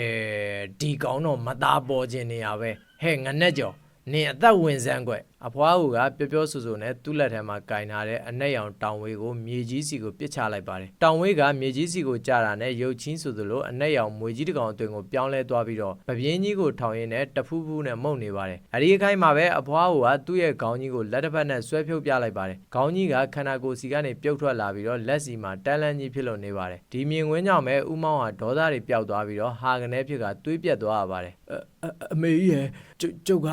ဒီကောင်တော့မသားပေါ်ခြင်းနေရပဲဟဲ့ငနဲ့ကြော်နင်အသက်ဝင်စမ်းကွ အဖွားကပျော်ပျော်ဆူဆူနဲ့သူ့လက်ထဲမှာကင်ထားတဲ့အနက်ရောင်တောင်ဝေးကိုမြေကြီးစီကိုပစ်ချလိုက်ပါတယ်။တောင်ဝေးကမြေကြီးစီကိုကြာတာနဲ့ရုပ်ချင်းဆိုသလိုအနက်ရောင်မွေကြီးတစ်ကောင်အတွင်ကိုပြောင်းလဲသွားပြီးတော့ပပြင်းကြီးကိုထောင်ရင်းနဲ့တဖူးဖူးနဲ့မှုန့်နေပါတယ်။အဲဒီအခိုက်မှာပဲအဖွားကသူ့ရဲ့ခေါင်းကြီးကိုလက်တစ်ဖက်နဲ့ဆွဲဖြုတ်ပြလိုက်ပါတယ်။ခေါင်းကြီးကခန္ဓာကိုယ်စီကနေပြုတ်ထွက်လာပြီးတော့လက်စီမှာတန်းလန်းကြီးဖြစ်လို့နေပါတယ်။ဒီမြင်ကွင်းကြောင့်ပဲဥမောင်းဟာဒေါသတွေပျောက်သွားပြီးတော့ဟာကနေဖြစ်ကတွေးပြတ်သွားရပါတယ်။အအမေကြီးရဲ့ကျုပ်ကျုပ်က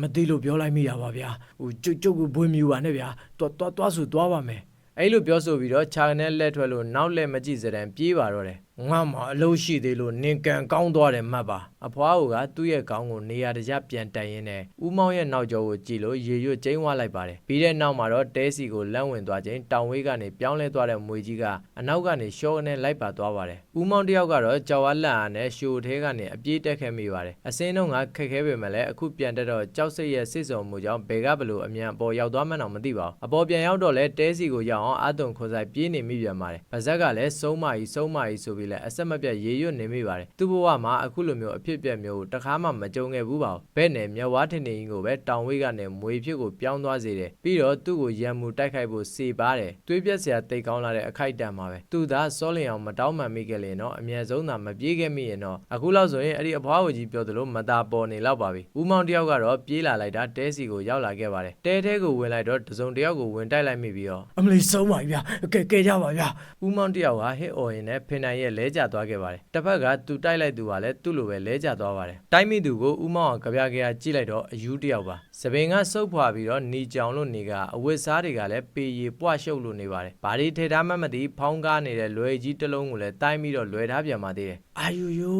မသိလို့ပြောလိုက်မိတာပါဗျာဟိုကျုပ်ကျုပ်ကိုဘွေမြူပါနဲ့ဗျာတွားတွားတွားဆိုတွားပါမယ်အဲ့လိုပြောဆိုပြီးတော့ခြာကနေလက်ထွက်လို့နောက်လက်မကြည့်စတဲ့ပြေးပါတော့တယ် ငါမှအလုံးရှိသေးလို့နင်ကန်ကောင်းသွားတယ်မှတ်ပါအဖွားကသူ့ရဲ့ခေါင်းကိုနေရာတကျပြန်တိုင်ရင်းနဲ့ဦးမောင်ရဲ့နောက်ကျောကိုကြည့်လို့ရေရွတ်ကျိန်းဝလိုက်ပါတယ်ပြီးတဲ့နောက်မှာတော့တဲစီကိုလန့်ဝင်သွားခြင်းတောင်ဝေးကနေပြောင်းလဲသွားတဲ့မွေကြီးကအနောက်ကနေရှော့ကနေလိုက်ပါသွားပါတယ်ဦးမောင်တယောက်ကတော့ကြော်ဝါလက်အားနဲ့ရှိုထဲကနေအပြေးတက်ခဲ့မိပါတယ်အစင်းတော့ကခက်ခဲပေမဲ့လည်းအခုပြန်တက်တော့ကြောက်စိတ်ရဲ့စိတ်ဆုံမှုကြောင့်ဘယ်ကဘလို့အမြန်အပေါ်ရောက်သွားမှန်းတော့မသိပါဘူးအပေါ်ပြန်ရောက်တော့လဲတဲစီကိုရောက်အောင်အာတုံခွန်ဆိုင်ပြေးနေမိပြန်ပါတယ်ဗဇက်ကလည်းစုံးမကြီးစုံးမကြီးဆိုပြီးလဲအဆက်မပြတ်ရေရွတ်နေမိပါတယ်သူ့ဘဝမှာအခုလိုမျိုးအဖြစ်အပျက်မျိုးကိုတခါမှမကြုံခဲ့ဘူးပါဘူးဘဲ့နဲ့မြဝါထင်နေကြီးကိုပဲတောင်ဝေးကနေမွေဖြစ်ကိုပြောင်းသွားစေတယ်ပြီးတော့သူ့ကိုရံမူတိုက်ခိုက်ဖို့စေပါတယ်တွေးပြက်စရာတိတ်ကောင်းလာတဲ့အခိုက်အတန့်မှာပဲသူသာစောလင်အောင်မတောင်းမှန်မိခဲ့လေနော်အမြဲဆုံးသာမပြေးခဲ့မိရင်တော့အခုလောက်ဆိုရင်အဲ့ဒီအဖွားကိုကြီးပြောသလိုမตาပေါ်နေလောက်ပါပြီဦးမောင်တယောက်ကတော့ပြေးလာလိုက်တာတဲစီကိုရောက်လာခဲ့ပါတယ်တဲထဲကိုဝင်လိုက်တော့တစုံတယောက်ကိုဝင်တိုက်လိုက်မိပြီးတော့အမလီဆုံးပါဗျာကဲကဲကြပါဗျာဦးမောင်တယောက်ဟာဟစ်အော်ရင်နဲ့ဖင်နိုင်ရဲ့လဲကျသွားခဲ့ပါတယ်တစ်ဖက်ကသူတိုက်လိုက်သူကလည်းသူ့လိုပဲလဲကျသွားပါတယ်တိုက်မိသူကိုဦးမောင်ကကြပြကြရကြည့်လိုက်တော့အယူတယောက်ပါစပင်ကစုပ်ဖွာပြီးတော့หนีကြောင်လို့နေကအဝတ်စားတွေကလည်းပေရီပွားရှုပ်လို့နေပါတယ်ဘာဒီထေထားမှမသိဖောင်းကားနေတဲ့လွယ်ကြီးတစ်လုံးကိုလည်းတိုက်ပြီးတော့လွယ်ထားပြန်ပါသေးတယ်အာယူယူ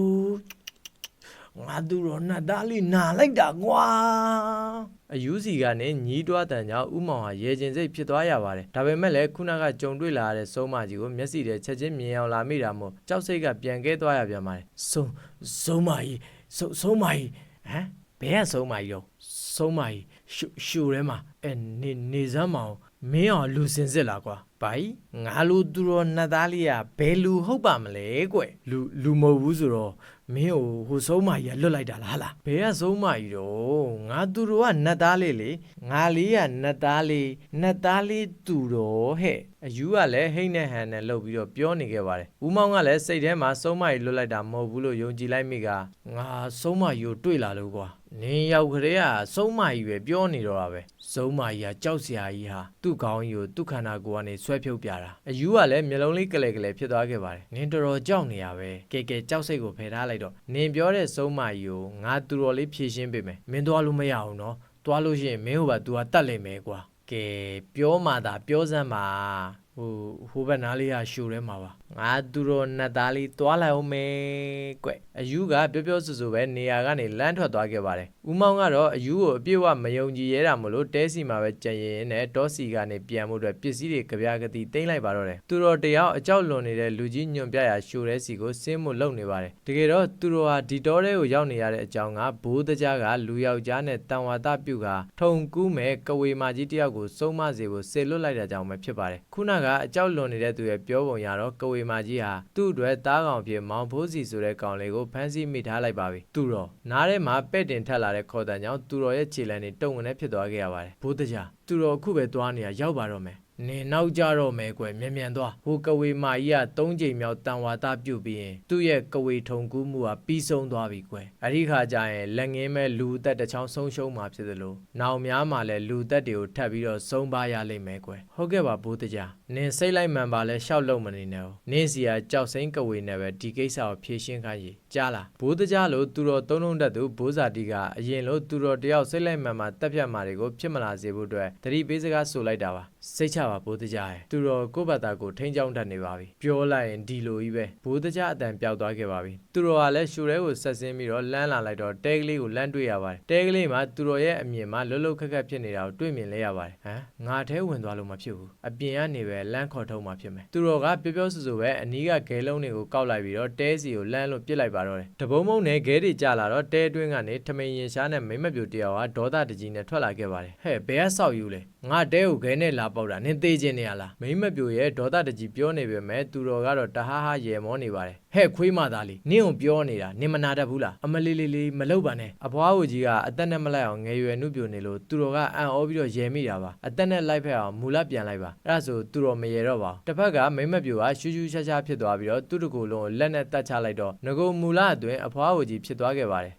ငါသူတော့နတ်သားလေးနာလိုက်တာကွာအယူစီကနေညီးတွားတန်ကြောင့်ဥမောင်ဟာရေကျင်စိတ်ဖြစ်သွားရပါတယ်ဒါပေမဲ့လည်းခုနကကြုံတွေ့လာရတဲ့စုံးမကြီးကိုမျက်စိထဲချက်ချင်းမြင်အောင်လာမိတာမို့ကြောက်စိတ်ကပြန်ကဲသွားရပြန်ပါတယ်ဆုံးဆုံးမကြီးဆုံးဆုံးမကြီးဟမ်ဘယ်ကစုံးမကြီးတော့ဆုံးမကြီးရှူရှူထဲမှာအဲနေနေစမ်းမအောင်မင်းအောင်လူစင်စစ်လာကွာဘာကြီးငါလိုသူတော်နှစ်သားလေးကဘယ်လူဟုတ်ပါမလဲကွယ်လူလူမဟုတ်ဘူးဆိုတော့ မင်းကိုဟိုဆုံးမကြီးကလွတ်လိုက်တာလားဟလားဘယ်ကစုံးမကြီးတော့ငါသူတော်ကနှစ်သားလေးလေငါလေးကနှစ်သားလေးနှစ်သားလေးသူတော်ဟဲ့ အယူကလည်းဟိတ်နဲ့ဟန်နဲ့လှုပ်ပြီးတော့ပြောနေခဲ့ပါတယ်ဦးမောင်ကလည်းစိတ်ထဲမှာစုံးမကြီးလွတ်လိုက်တာမဟုတ်ဘူးလို့ယုံကြည်လိုက်မိကငါဆုံးမကြီးကိုတွေ့လာလို့ကွာနင်းရောက်ခရဲကစုံးမကြီးပဲပြောနေတော့တာပဲဆုံးမကြီးကကြောက်စရာကြီးဟာသူ့ခေါင်းကြီးကိုသူ့ခန္ဓာကိုယ်ကနေဆွဲဖြုတ်ပြတာအယူကလည်းမျက်လုံးလေးကလေးကလေးဖြစ်သွားခဲ့ပါတယ်နင်းတော်တော်ကြောက်နေရပဲကဲကဲကြောက်စိတ်ကိုဖယ်ထားလိုက်တော့နင်းပြောတဲ့စုံးမကြီးကိုငါသူတော်လေးဖြည့်ရှင်းပေးမယ်မင်းသွားလို့မရအောင်နော်သွားလို့ရှိရင်မင်းဟိုက तू ကတတ်လိမ့်မယ်ကွာ ကဲပြောမှသာပြောစမ်းပါဟိုဟိုဘက်နားလေးကရှူထဲမှာပါ ငါသူတော်နှစ်သားလေးတွားလိုက်အောင်မယ်ကွအယူကပြောပြောဆူဆူပဲနေရာကနေလမ်းထွက်သွားခဲ့ပါတယ်ဦးမောင်ကတော့အယူကိုအပြည့်အဝမယုံကြည်ရဲတာမလို့တဲစီမှာပဲကြံရင်နဲ့တောစီကနေပြန်မှုအတွက်ပစ္စည်းတွေကြပြားကတိတိမ့်လိုက်ပါတော့တယ်သူတော်တယောက်အကြောက်လွန်နေတဲ့လူကြီးညွန်ပြရာရှိုးတဲ့စီကိုစင်းမှုလုပ်နေပါတယ်တကယ်တော့သူတော်ဟာဒီတော်ထဲကိုရောက်နေရတဲ့အကြောင်းကဘိုးတကြားကလူယောက်ျားနဲ့တန်ဝါဒပြုကထုံကူးမဲ့ကဝေမာကြီးတယောက်ကိုစုံမစေဖို့ဆေလွတ်လိုက်တာကြောင့်ပဲဖြစ်ပါတယ်ခုနကကအကြောက်လွန်နေတဲ့သူရဲ့ပြောပုံရတော့ကဝေမာကြီးဟာသူ့အတွက်သားကောင်ဖြစ်မောင်ဖိုးစီဆိုတဲ့ကောင်လေးကိုဖမ်းဆီးမိထားလိုက်ပါပြီသူတော်နားထဲမှာပဲ့တင်ထက်လာတဲ့ခေါ်တန်ကြောင့်သူတော်ရဲ့ခြေလမ်းတွေတုံငနဲ့ဖြစ်သွားခဲ့ရပါတယ်ဘိုးတကြားသူတော်အခုပဲသွားနေရရောက်ပါတော့မယ် နင်နောက်ကြတော့မယ်ကွယ်မြန်မြန်သွားဟိုကဝေမာကြီးက၃ချိန်မြောက်တန်ဝါသားပြုတ်ပြီးရင်သူ့ရဲ့ကဝေထုံကူးမှုကပြီးဆုံးသွားပြီကွယ်အဲ့ဒီခါကျရင်လက်ငင်းမဲ့လူအသက်တစ်ချောင်းဆုံးရှုံးမှာဖြစ်သလိုနောင်များမှာလည်းလူအသက်တွေကိုထပ်ပြီးတော့ဆုံးပါရလိမ့်မယ်ကွယ်ဟုတ်ကဲ့ပါဘိုးတကြားနင်စိတ်လိုက်မှန်ပါလဲရှောက်လုံးမနေနဲ့နင်စီကကြောက်စိမ့်ကဝေနဲ့ပဲဒီကိစ္စကိုဖြေရှင်းခိုင်းရေကြားလားဘိုးတကြားလို့သူတော်သုံးလုံးတက်သူဘိုးစာတီကအရင်လို့သူတော်တယောက်စိတ်လိုက်မှန်မှတက်ပြတ်မာတွေကိုဖြစ်မလာစေဖို့အတွက်တတိပေးစကားဆိုလိုက်တာပါ စိတ်ချပါဘိုးတကြားရဲ့သူတော်ကိုယ့်ဘတ်သားကိုထိန်းချောင်းတတ်နေပါပြီပြောလိုက်ရင်ဒီလိုကြီးပဲဘိုးတကြားအတန်ပျောက်သွားခဲ့ပါပြီသူတော်ကလည်းရှူရဲကိုဆက်ဆင်းပြီးတော့လမ်းလာလိုက်တော့တဲကလေးကိုလမ်းတွေ့ရပါတယ်တဲကလေးမှာသူတော်ရဲ့အမြင်မှာလှုပ်လှုပ်ခက်ခက်ဖြစ်နေတာကိုတွေ့မြင်လဲရပါတယ်ဟမ်ငါแท้ဝင်သွားလို့မဖြစ်ဘူးအပြင်ကနေပဲလမ်းခေါ်ထုတ်မှဖြစ်မယ်သူတော်ကပြောပြောဆိုဆိုပဲအနီးကဂဲလုံးတွေကိုကောက်လိုက်ပြီးတော့တဲစီကိုလမ်းလို့ပြစ်လိုက်ပါတော့တယ်တဘုံမုံနဲ့ဂဲတွေကြလာတော့တဲအတွင်းကနေထမိန်ရင်ရှားနဲ့မိမ့်မပြူတယောက်ဟာဒေါသတကြီးနဲ့ထွက်လာခဲ့ပါတယ်ဟဲ့ဘယ်ကဆောက်ယူလဲငါတဲကိုဂဲနဲ့လာပေါက်တာနင်သေးခြင်းနေရလားမိမ့်မပြူရဲ့ဒေါသတကြီးပြောနေပေမဲ့သူတော်ကတော့တဟားဟာရေမောနေပါတယ်ဟဲ့ခွေးမသားလေးနင့်ကိုပြောနေတာနင်မနာတတ်ဘူးလားအမလေးလေးလေးမလုပ်ပါနဲ့အဖွားကိုကြီးကအသက်နဲ့မလိုက်အောင်ငယ်ရွယ်နှုတ်ပြနေလို့သူတော်ကအံ့ဩပြီးတော့ရေမိတာပါအသက်နဲ့လိုက်ဖက်အောင်မူလပြန်လိုက်ပါအဲ့ဒါဆိုသူတော်မရေတော့ပါဘူးတစ်ဖက်ကမိမ့်မပြူကရှူးရှူးရှားရှားဖြစ်သွားပြီးတော့သူ့တကူလုံးကိုလက်နဲ့တတ်ချလိုက်တော့ငကိုမူလအတွင်းအဖွားကိုကြီးဖြစ်သွားခဲ့ပါတယ်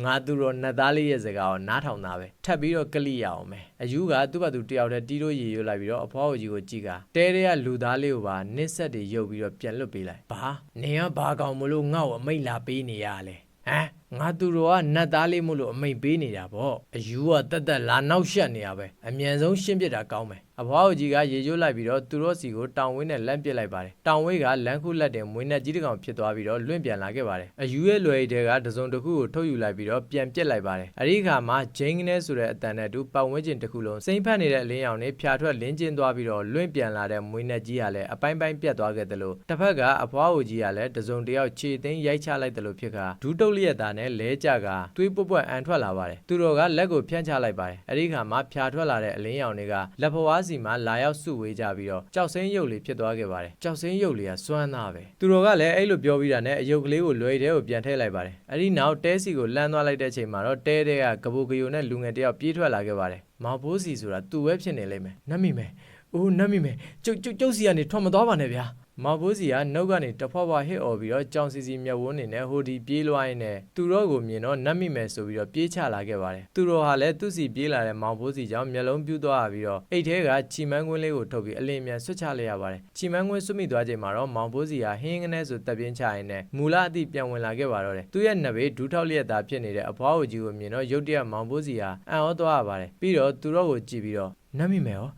ငါသူတော်နတ်သားလေးရဲ့စကားကိုနားထောင်တာပဲထပ်ပြီးတော့ကလိရအောင်မယ်အယူကသူ့ဘာသူတယောက်တည်းတီးလို့ရေရွတ်လိုက်ပြီးတော့အဖွားကိုကြီးကိုကြည့်ကတဲတဲကလူသားလေးကိုပါနစ်ဆက်တွေရုပ်ပြီးတော့ပြန်လွတ်ပေးလိုက်ဘာနင်ကဘာကောင်မလို့ငါ့ကိုအမိတ်လာပေးနေရလဲဟမ်ငါသူတော်ကနတ်သားလေးမို့လို့အမိတ်ပေးနေတာပေါ့အယူကတက်တက်လာနောက်ရှက်နေရပဲအမြန်ဆုံးရှင်းပြတာကောင်းမယ် အဖွားကိုကြီးကရေရွတ်လိုက်ပြီးတော့သူတော်စီကိုတောင်ဝင်းနဲ့လမ်းပစ်လိုက်ပါတယ်တောင်ဝင်းကလမ်းခုလက်တင်မွေးနဲ့ကြီးတစ်ကောင်ဖြစ်သွားပြီးတော့လွင့်ပြန်လာခဲ့ပါတယ်အယူရဲ့လွယ်ရီတဲကတစုံတစ်ခုကိုထုတ်ယူလိုက်ပြီးတော့ပြန်ပစ်လိုက်ပါတယ်အဲဒီအခါမှာဂျိန်းကနေဆိုတဲ့အတန်နဲ့တူပတ်ဝန်းကျင်တစ်ခုလုံးစိမ့်ဖက်နေတဲ့အလင်းရောင်နဲ့ဖြာထွက်လင်းကျင်းသွားပြီးတော့လွင့်ပြန်လာတဲ့မွေးနဲ့ကြီးကလည်းအပိုင်းပိုင်းပြတ်သွားခဲ့တယ်လို့တစ်ဖက်ကအဖွားကိုကြီးကလည်းတစုံတစ်ယောက်ခြေသိမ်းရိုက်ချလိုက်တယ်လို့ဖြစ်ခါဒူးတုတ်လျက်သားနဲ့လဲကြကသွေးပွက်ပွက်အန်ထွက်လာပါတယ်သူတော်ကလက်ကိုဖြန့်ချလိုက်ပါတယ်အဲဒီအခါမှာဖြာထွက်လာတဲ့အလင်းရောင်တွေကလက်ဖွားစီမှာလာရောက်စုဝေးကြပြီးတော့ကြောက်စင်းရုပ်လေးဖြစ်သွားခဲ့ပါတယ်ကြောက်စင်းရုပ်လေးကစွမ်းသားပဲသူတော်ကလည်းအဲ့လိုပြောပြီးတာနဲ့အယုတ်ကလေးကိုလွယ်တဲ့ကိုပြန်ထည့်လိုက်ပါတယ်အဲဒီနောက်တဲစီကိုလှမ်းသွားလိုက်တဲ့အချိန်မှာတော့တဲတဲကကပူကယိုနဲ့လူငယ်တယောက်ပြေးထွက်လာခဲ့ပါတယ်မောင်ဘိုးစီဆိုတာသူ့ပဲဖြစ်နေလိမ့်မယ်နှက်မိမယ်အိုးနှက်မိမယ်ကျုပ်ကျုပ်ကျုပ်စီကနေထွက်မသွားပါနဲ့ဗျာ မောင်ဘိုးစီကနှုတ်ကနေတဖွာဖွာဟစ်អော်ပြီးတော့ကြောင်စီစီမျက်ဝန်းနေနဲ့ဟိုဒီပြေးလွှားရင်းနဲ့သူတော့ကိုမြင်တော့နတ်မိမယ်ဆိုပြီးတော့ပြေးချလာခဲ့ပါတယ်သူတော်ဟာလည်းသူ့စီပြေးလာတဲ့မောင်ဘိုးစီကြောင့်မျက်လုံးပြူးသွားပြီးတော့အိတ်ထဲကချီမန်းကွင်းလေးကိုထုတ်ပြီးအလင်းမြန်ဆွတ်ချလိုက်ရပါတယ်ချီမန်းကွင်းဆွတ်မိသွားချိန်မှာတော့မောင်ဘိုးစီဟာဟင်းငနဲ့ဆိုတပ်ပြင်းချရင်းနဲ့မူလအသည့်ပြန်ဝင်လာခဲ့ပါတော့တယ်သူ့ရဲ့နဘေးဒူးထောက်လျက်သားဖြစ်နေတဲ့အဖွားကိုကြီးကိုမြင်တော့ရုတ်တရက်မောင်ဘိုးစီဟာအံ့ဩသွားရပါတယ်ပြီးတော့သူတော့ကိုကြည့်ပြီးတော့နတ်မိမယ်ရော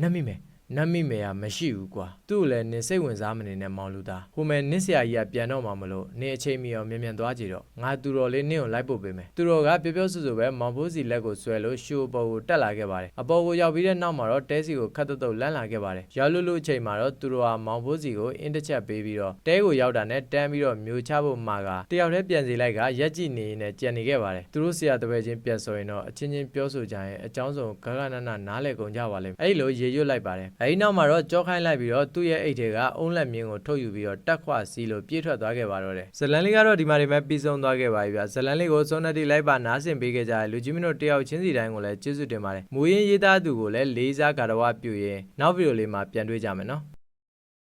နတ်မိမယ် နတ်မိမေရမရှိဘူးကွာသူ့ကိုလည်းနင်စိတ်ဝင်စားမနေနဲ့မောင်လူသားဟိုမဲ့နစ်ဆရာကြီးကပြန်တော့မှမလို့နင်အချိန်မီအောင်မြန်မြန်သွားကြည့်တော့ငါသူတော်လေးနင့်ကိုလိုက်ပို့ပေးမယ်သူတော်ကပြောပြောဆိုဆိုပဲမောင်ဖိုးစီလက်ကိုဆွဲလို့ရှိုးပေါ်ကိုတက်လာခဲ့ပါတယ်အပေါ်ကိုရောက်ပြီးတဲ့နောက်မှာတော့တဲစီကိုခတ်တုတ်တုတ်လန့်လာခဲ့ပါတယ်ရောက်လို့လို့အချိန်မှာတော့သူတော်ကမောင်ဖိုးစီကိုအင်းတစ်ချက်ပေးပြီးတော့တဲကိုရောက်တာနဲ့တန်းပြီးတော့မျိုးချဖို့မှာကတယောက်တည်းပြန်စီလိုက်ကရက်ကြည့်နေနေကြံနေခဲ့ပါတယ်သူတို့ဆရာတပည့်ချင်းပြန်ဆိုရင်တော့အချင်းချင်းပြောဆိုကြရင်အကြောင်းစုံဂဂနနနားလဲကုန်ကြပါလိမ့်မယ်အဲ့လိုရေရွတ်လိုက်ပါတယ်အဲဒီနောက်မှာတော့ကြောခိုင်းလိုက်ပြီးတော့သူ့ရဲ့အိတ်ထဲကအုံးလက်မြင်းကိုထုတ်ယူပြီးတော့တက်ခွစီလို့ပြေးထွက်သွားခဲ့ပါတော့တယ်ဇလန်လေးကတော့ဒီမှာဒီမှာပြီးဆုံးသွားခဲ့ပါပြီဗျဇလန်လေးကိုစုံနက်တီလိုက်ပါနားဆင်ပေးခဲ့ကြတဲ့လူကြီးမင်းတို့တယောက်ချင်းစီတိုင်းကိုလည်းကျေးဇူးတင်ပါတယ်မူရင်းရေးသားသူကိုလည်းလေးစားကြတော်ဝပြုရင်နောက်ဗီဒီယိုလေးမှာပြန်တွေ့ကြမယ်နော်